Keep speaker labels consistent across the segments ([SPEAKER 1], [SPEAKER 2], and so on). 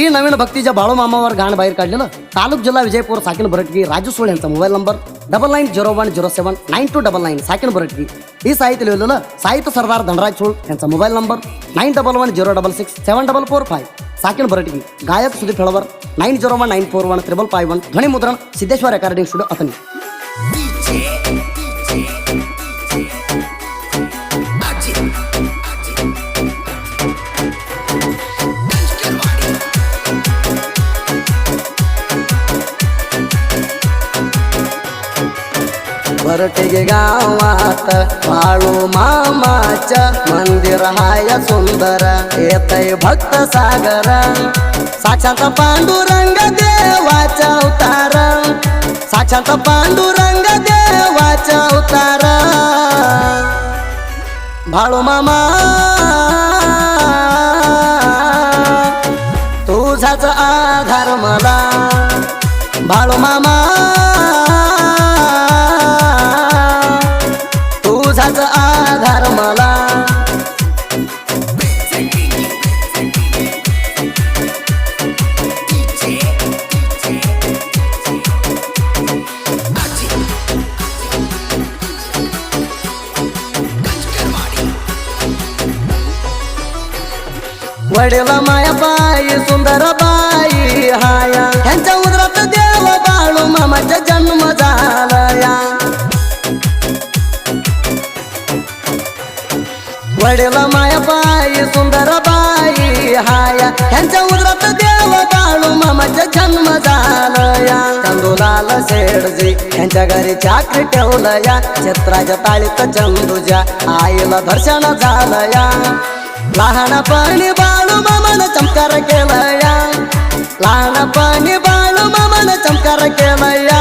[SPEAKER 1] ಈ ನವೀನ ಭಕ್ತಿಜ ಬಾಳು ಮಾಮವರ ಗಾಣ ಬಾಯಿರ್ ಕಾಡಲಿಲ್ಲ ತಾಲೂಕು ಜಿಲ್ಲಾ ವಿಜಯಪುರ ಸಾಕಿನ ಬರಟ್ಗಿ ರಾಜು ಸುಳ್ಳಿ ಅಂತ mobile number double nine zero one zero seven nine two double nine ಸಾಕಿನ Baratgi. ಈ ಸಾಹಿತ್ಯ ಇಲ್ಲಲ್ಲ ಸಾಹಿತ್ಯ ಸರ್ದಾರ್ ಧನರಾಜ್ ಸುಳ್ ಎಂತ mobile number nine double one zero double six seven double four five ಸಾಕಿನ Baratgi. ಗಾಯಕ Sudeep Helavar nine zero one nine four one triple five one ಧ್ವನಿ ಮುದ್ರಣ Siddeshwara recording studio Athani बरटेगे गावात बाळू मामाच्या मंदिर हाय सुंदर. येतय भक्त सागर. साक्षात पांडुरंग देवाचा अवतार. साक्षात पांडुरंग देवाचा अवतार. भाळू मामा. तुझाच आधार मला. भाळू मामा. वडील माया बाई सुंदर बाई हाया. ह्यांच्या उदरात देव बाळू मामाचा जन्म झालाया. वडील माया बाई सुंदर बाई हाया. ह्यांच्या उदरात देव बाळू मामाचा जन्म झालाया. चंदुलाल शेडजी ह्यांच्या घरी चाकरी ठेवलया. चित्राच्या ताळीत चंदूजा आईला दर्शन झालया. लहानपणी बाळू मामान चमकार केलया. लहानपणी बाळू मामान चमकार केलया.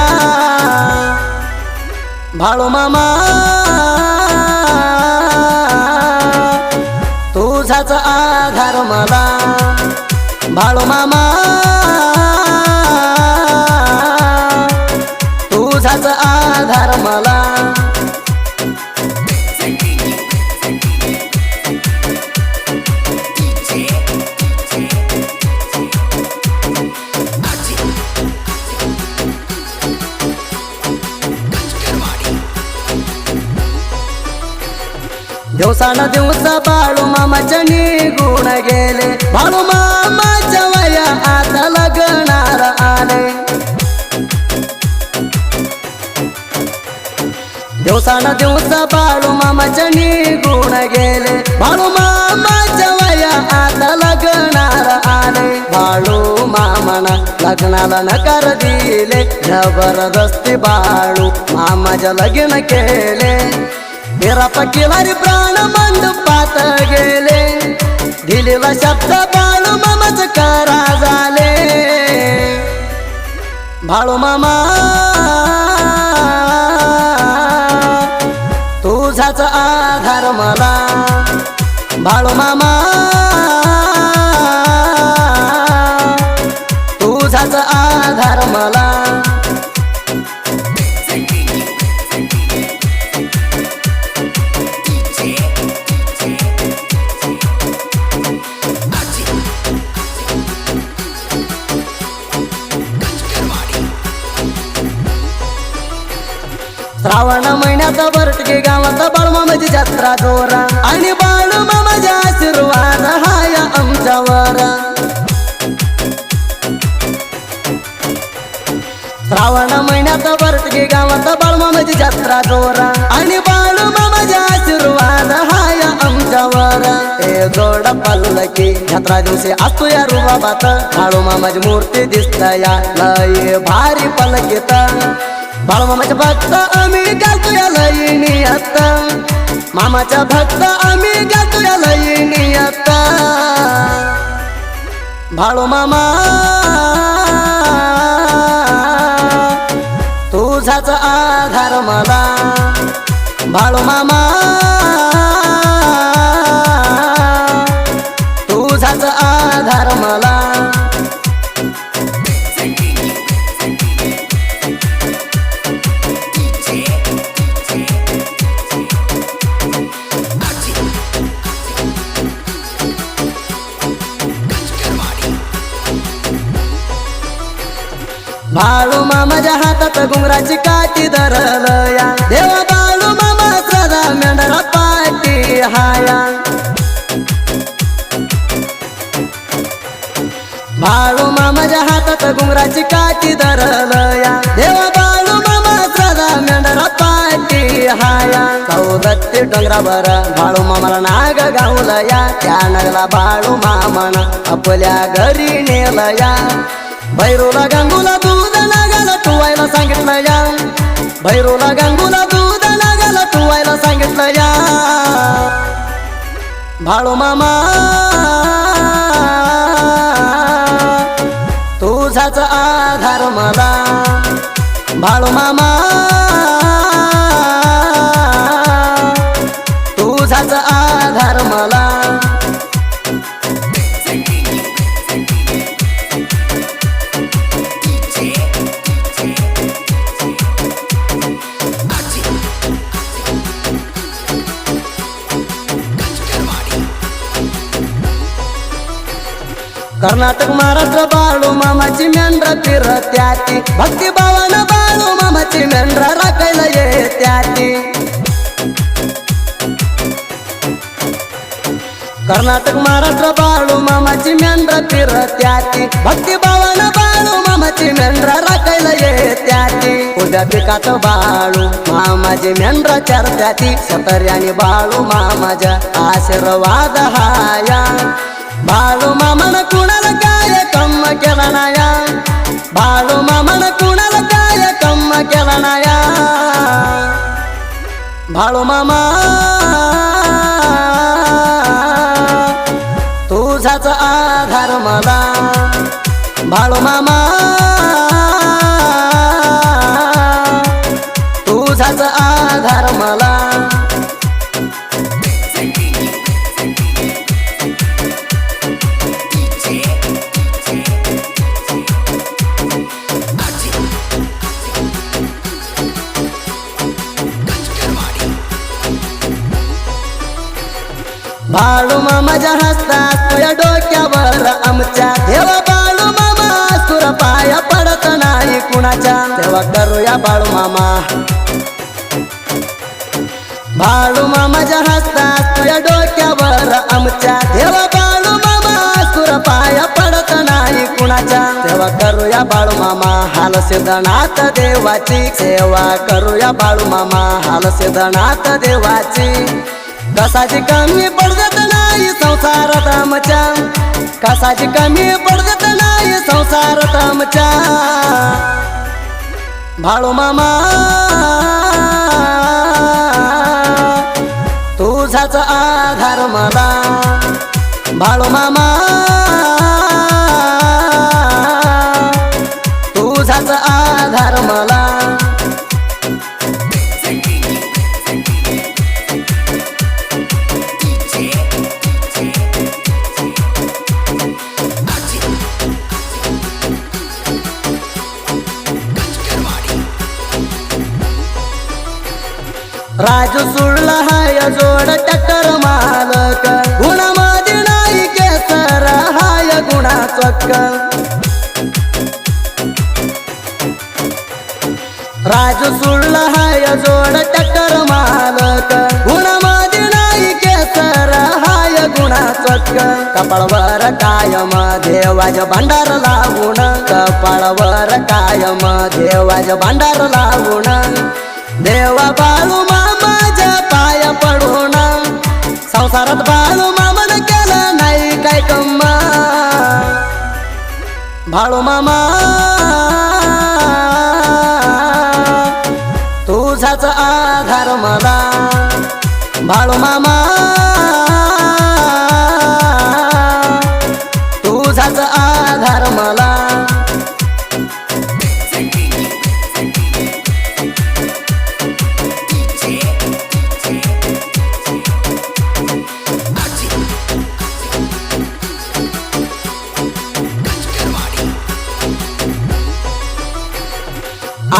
[SPEAKER 1] बाळू मामा तुझाच आधार मला. बाळू मामा तुझाच आधार मला दिवसाना दिवस बाळू मामाच्या निगुण गेले. बाळू मामाच्या वया आता लग्नार आले. दिवसाना दिवसा बाळू मामाच्या निगुण गेले. बाळू मामाच्या वया आता लग्नार आले. बाळू मामाना लग्नाला नकार दिले. जबरदस्ती बाळू मामाच्या लग्न केले. तेरा पकीवारी प्राण मंडपात गेले. दिलेला शब्द बाळ मामाच करा झाले. भाळू मामा तुझाच आधार मला. भाळू मामा तुझाच आधार मला. श्रावण महिन्यात बरटके गावात बाळमामाची जत्रा जोरा. आणि बाळमामाच्या आशीर्वाद हाय आमच्यावर. श्रावण महिन्यात बरटके गावात बाळमामाची जत्रा जोरा. आणि बाळमामाच्या आशीर्वाद हाय आमच्यावर. ए जोड पल्लकी जत्रा दिवशी असतो या रुबाबात. बाळूमामाची मूर्ती दिसतया लय भारी पलकीत बाळमामाच्या भक्त आम्ही गातो या लईनी आता. मामाच्या भक्त आम्ही गातो या लईनी आता. भाळो मामा तुझाच आधार मला. भाळो मामा तुझाच आधार मला. बाळू मामाच्या हातात घुंगराची काठी धरलया देवा बाळू मामा सदा मेंढरा पाठी हाया. बाळू मामाच्या हातात घुंगराची काठी धरलया देवा बाळू मामा सदा मेंढरा पाठी हाया. चौदत्ती डोंगरावर बाळू मामाला नाग गावलया त्या नगला बाळू मामाना आपल्या घरी नेलया. भैरोला गांगुला दूध नागाला टुवायला सांगितलं या. भैरोला गांगुला दूध नागाला टुवायला सांगितलं या. भाळो मामा तुझाच आधार मला. भाळो मामा तुझाच आधार मला. कर्नाटक महाराष्ट्र बाळू मामाची मेंढरा फिरत्याती भक्ती भावानं बाळू मामाची मेंढरा राखायला येत्याती कर्नाटक महाराष्ट्र बाळू मामाची मेंढरा फिरत्याती भक्ती भावानं बाळू मामाची मेंढरा राखायला येत्याती उद्या पिकात बाळू मामाची मेंढरा चरत्याती सतर्याने बाळू मामाच्या आशीर्वाद हाया बाळू मामन कुणाला काय कम्म केला नाया? बाळू मामन कुणाला काय कम्म केला नाया? बाळू मामा तुझाच आधार मला. बाळू मामा तुझाच बाळू मामाच्या हस्तात तुझ्या डोक्यावर आमच्या. देवा बाळू मामा सुर पाया पडत नाही कुणाच्या. तेव्हा करूया बाळू मामा. बाळू मामाच्या हस्तात तुझ्या डोक्यावर आमच्या. देवा बाळू मामा सुर पाया पडत नाही कुणाच्या. तेव्हा करूया बाळू मामा हाल सिद्धनाथ देवाची. सेवा करूया बाळू मामा हाल सिद्धनाथ देवाची. कसाची कमी पडत नाही संसारात आमच्या. कसाची कमी पडत नाही संसारात आमच्या. भाळू मामा तुझाच आधार मला. भाळू मामा राजू सुळला हाय जोड टक्कर मालक. गुणामध्ये नाही केसर हाय गुणा चक्क. राजू सुळला हाय जोड टक्कर मालक. गुणामध्ये नाही केसर हाय गुणा चक्क. कपाळवर कायम देवाज भांडार लावून कपाळवर कायम देवाज भांडार लावून. देवा बाळू संसारात बाळू. मामन केलं नाही काय कम्मा. भाळू मामा. तुझाच आधार मला. भाळू मामा.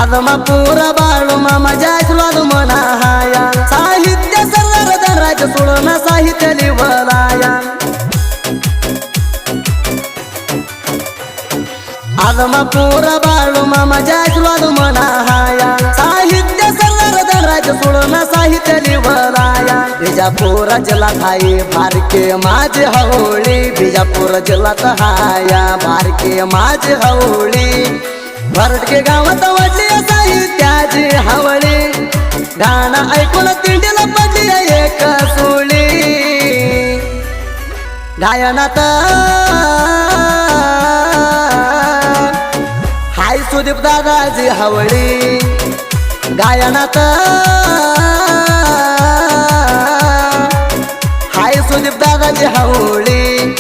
[SPEAKER 1] आदमापूर बाळू माझ्या जायसवाद मना हाया साहित्य सरदार धनराज सोडून साहित्य लिवलाया आदमापूर बाळू माझ्या आशीर्वाद म्हणा हाया साहित्य सरदार धनराज सोडून साहित्य लिवलाया बिजापूर जिल्ह्यात हाय बारके माझे हवळी बिजापूर जिल्ह्यात हाया बारके माझे हवळी भरटके गावात वाटली साहित्याची हवळी गाणं ऐकून तिंडीला पडली एक सोळी. गायनात हाय सुदीप दादाजी हवळी गायनात हाय सुदीप दादाजी हवळी